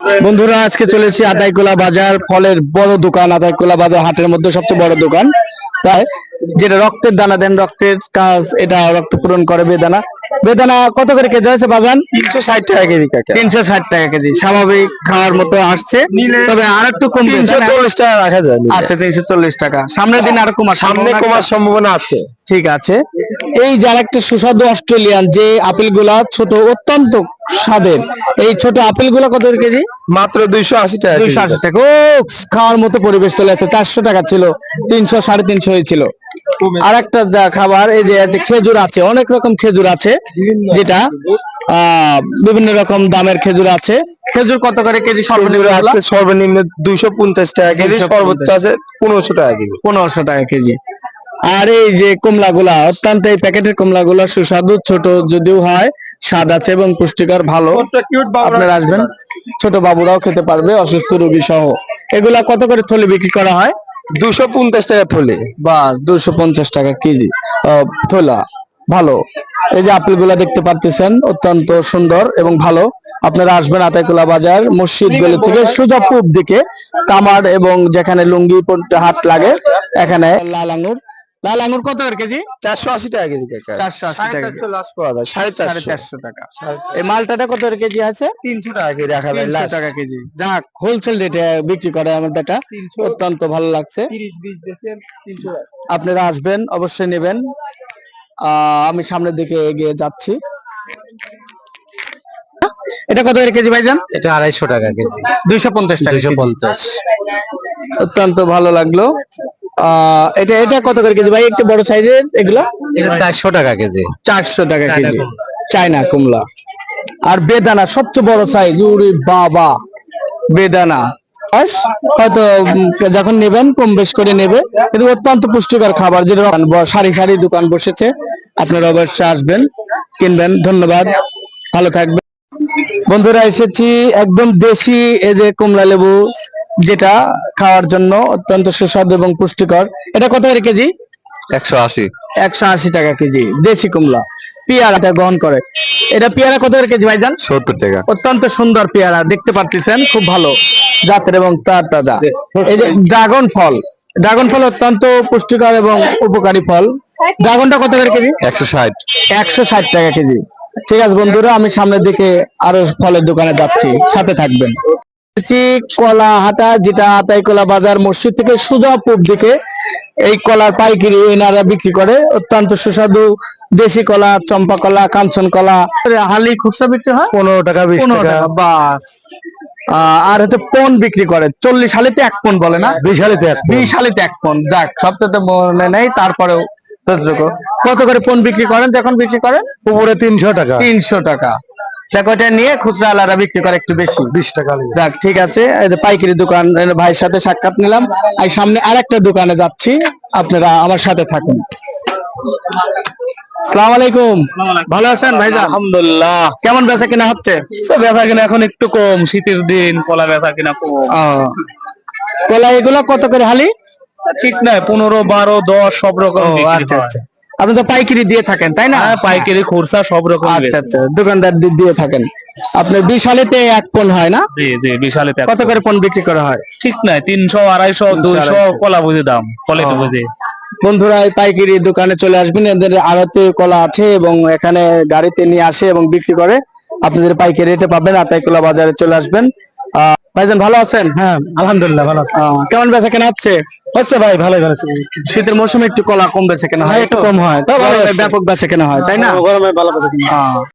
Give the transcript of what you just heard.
বন্ধুরা, আজকে চলেছি আদাইকোলা বাজার, ফলের বড় দোকান, আদাইকোলা বাজার হাটের মধ্যে সবচেয়ে বড় দোকান। তাই যেটা রক্তের দানা দেন রক্তের কাজ এটা রক্ত পূরণ করে বেদানা। বেদানা কত করে কেজি আছে বাজান? তিনশো ষাট টাকা কেজি তিনশো ষাট টাকা কেজি। স্বাভাবিক খাওয়ার মতো আসছে। তবে আর একটু কমবে তিনশো চল্লিশ টাকা রাখা যায় আচ্ছা তিনশো চল্লিশ টাকা। সামনের দিন আর কমার সামনে কমার সম্ভাবনা আছে। ঠিক আছে। এই যার একটা সুস্বাদু অস্ট্রেলিয়ান যে আপেলগুলা ছোট অত্যন্ত স্বাদের। এই ছোট আপেলগুলা কত কেজি? মাত্র দুইশো আশি টাকা দুইশো আশি টাকা। ও খাওয়ার মতো পরিবেশ চলে যাচ্ছে চারশো টাকা ছিল তিনশো সাড়ে তিনশো হয়েছিল। আর একটা যা খাবার এই যে আছে খেজুর আছে অনেক রকম খেজুর আছে যেটা বিভিন্ন রকম দামের খেজুর আছে। খেজুর কত করে কেজি সর্বনিম্ন আছে সর্বনিম্ন দুইশো পঞ্চাশ টাকা কেজি সর্বোচ্চ আছে পনেরোশো টাকা কেজি। পনেরোশো টাকা কেজি। আর এই যে কমলা গুলা অত্যন্ত এই প্যাকেটের কমলা গুলা সুস্বাদু ছোট যদিও হয় স্বাদ আছে এবং পুষ্টিকর ভালো। আপনারা আসবেন। ছোট বাবুরাও খেতে পারবে অসুস্থ রোগী সহ এগুলা কত করে থলে বিক্রি করা হয়? দুশো পঞ্চাশ টাকা থলে। বা দুশো পঞ্চাশ টাকা কেজি। থলা, ভালো। এই যে আপেলগুলা দেখতে পাচ্ছেন অত্যন্ত সুন্দর এবং ভালো। আপনারা আসবেন আতাইকুলা বাজার, মসজিদ গলি থেকে সোজা পূব দিকে, কামার এবং যেখানে লুঙ্গি হাত লাগে, এখানে লাল আঙুর লাল আঙ্গুর কত করে কেজি? চারশো আশি টাকা কেজি চারশো আশি টাকা। লাস্ট করা যায়। সাড়ে সাড়ে চারশো টাকা। এই মালটাটা কত করে কেজি আছে? তিনশো টাকা কেজি রাখা যায় তিনশো টাকা কেজি। যাক হোলসেল রেটে বিক্রি করে আমার বেটা। অত্যন্ত ভালো লাগছে। আপনারা আসবেন অবশ্যই নেবেন। আহ, আমি সামনের দিকে এগিয়ে যাচ্ছি। এটা কত করে কেজি ভাইজান? এটা আড়াইশো টাকা কেজি। দুইশো পঞ্চাশ টাকা দুইশো পঞ্চাশ। অত্যন্ত ভালো লাগল। এটা এটা কত করে কেজি ভাই? একটু বড় সাইজের এগুলো? এটা চারশো টাকা কেজি। চারশো টাকা কেজি। চায়না কুমলা আর বেদানা সবচেয়ে বড় সাইজ উরি বাবা। বেদানা। হয়তো যখন নেবেন কম বেশ করে নেবে। কিন্তু অত্যন্ত পুষ্টিকর খাবার যেটা সারি সারি দোকান বসেছে। আপনারা অবশ্যই আসবেন কিনবেন। ধন্যবাদ। ভালো থাকবেন। বন্ধুরা এসেছি একদম দেশি এই যে কমলা লেবু। যেটা খাওয়ার জন্য অত্যন্ত সুস্বাদু এবং পুষ্টিকর। এটা কত করে কেজি? একশো আশি। একশো আশি টাকা কেজি দেশি কমলা পেয়ারাটা গ্রহণ করে। এটা পেয়ারা কত করে কেজি ভাইজান? সত্তর টাকা। অত্যন্ত সুন্দর পেয়ারা দেখতে পাচ্ছেন খুব ভালো জাতের এবং তার তাজা। এই যে ড্রাগন ফল ড্রাগন ফল অত্যন্ত পুষ্টিকর এবং উপকারী ফল। ড্রাগনটা কত করে কেজি? একশো ষাট। একশো ষাট টাকা কেজি। ঠিক আছে বন্ধুরা আমি সামনের দিকে আরও ফলের দোকানে যাচ্ছি সাথে থাকবেন। এসেছি কলা হাটা যেটা আতাই কলা বাজার মসজিদ থেকে সোজা পূব দিকে এই কলার পাইকারি এনারা বিক্রি করে। অত্যন্ত সুস্বাদু দেশি কলা চম্পা কলা কাঞ্চন কলা। হালি খুচরা বিক্রি হয়? পনেরো টাকা বিশ টাকা। বাস। আর হচ্ছে পন বিক্রি করে। চল্লিশ হালিতে এক পন বলে না? বিশ হালিতে এক। বিশ হালিতে এক পন যাক সপ্তাহে মনে নেই তারপরেও কত করে পন বিক্রি করেন যখন বিক্রি করেন? উপরে তিনশো টাকা। তিনশো টাকা। ওইটা নিয়ে খুচরা আলাদা বিক্রি করে একটু বেশি। বিশ টাকা যাক ঠিক আছে পাইকারি দোকান ভাইয়ের সাথে সাক্ষাৎ নিলাম। আর সামনে আরেকটা দোকানে যাচ্ছি আপনারা আমার সাথে থাকুন। সালাম আলাইকুম। ভালো আছেন আলহামদুলিল্লাহ। কেমন বেচা কিনা হচ্ছে? বেচা কিনা এখন একটু কম শীতের দিন কলা বেচা কিনা কম। ও, কলা এগুলা কত করে হালি? ঠিক নাই পনেরো বারো দশ সব রকম আচ্ছা আচ্ছা। আপনি তো পাইকারি দিয়ে থাকেন তাই না? হ্যাঁ পাইকারি খোরসা সব রকম আচ্ছা আচ্ছা দোকানদার দিয়ে থাকেন। আপনার বিশ হালিতে এক পন হয় না? জি জি বিশালে কত করে পন বিক্রি করা হয়? ঠিক নাই তিনশো আড়াইশো দুইশো কলা বুঝে দাম ও। বুঝে। বন্ধুরা এই পাইকারি দোকানে চলে আসবেন এদের আড়তে কলা আছে এবং এখানে গাড়িতে নিয়ে আসে এবং বিক্রি করে। আপনাদের পাইকারি রেটে পাবেন আতাই কলা বাজারে চলে আসবেন। ভাইজান ভালো আছেন? হ্যাঁ আলহামদুলিল্লাহ ভালো আছে। কেমন বেচা কেনা হচ্ছে? হচ্ছে ভাই ভালোই ভালো শীতের মৌসুমে একটু কলা কম বেচা কেনা হয় হ্যাঁ, একটু কম হয়। ব্যাপক বেচা কেনা হয় তাই না? গরমে ভালো আহ,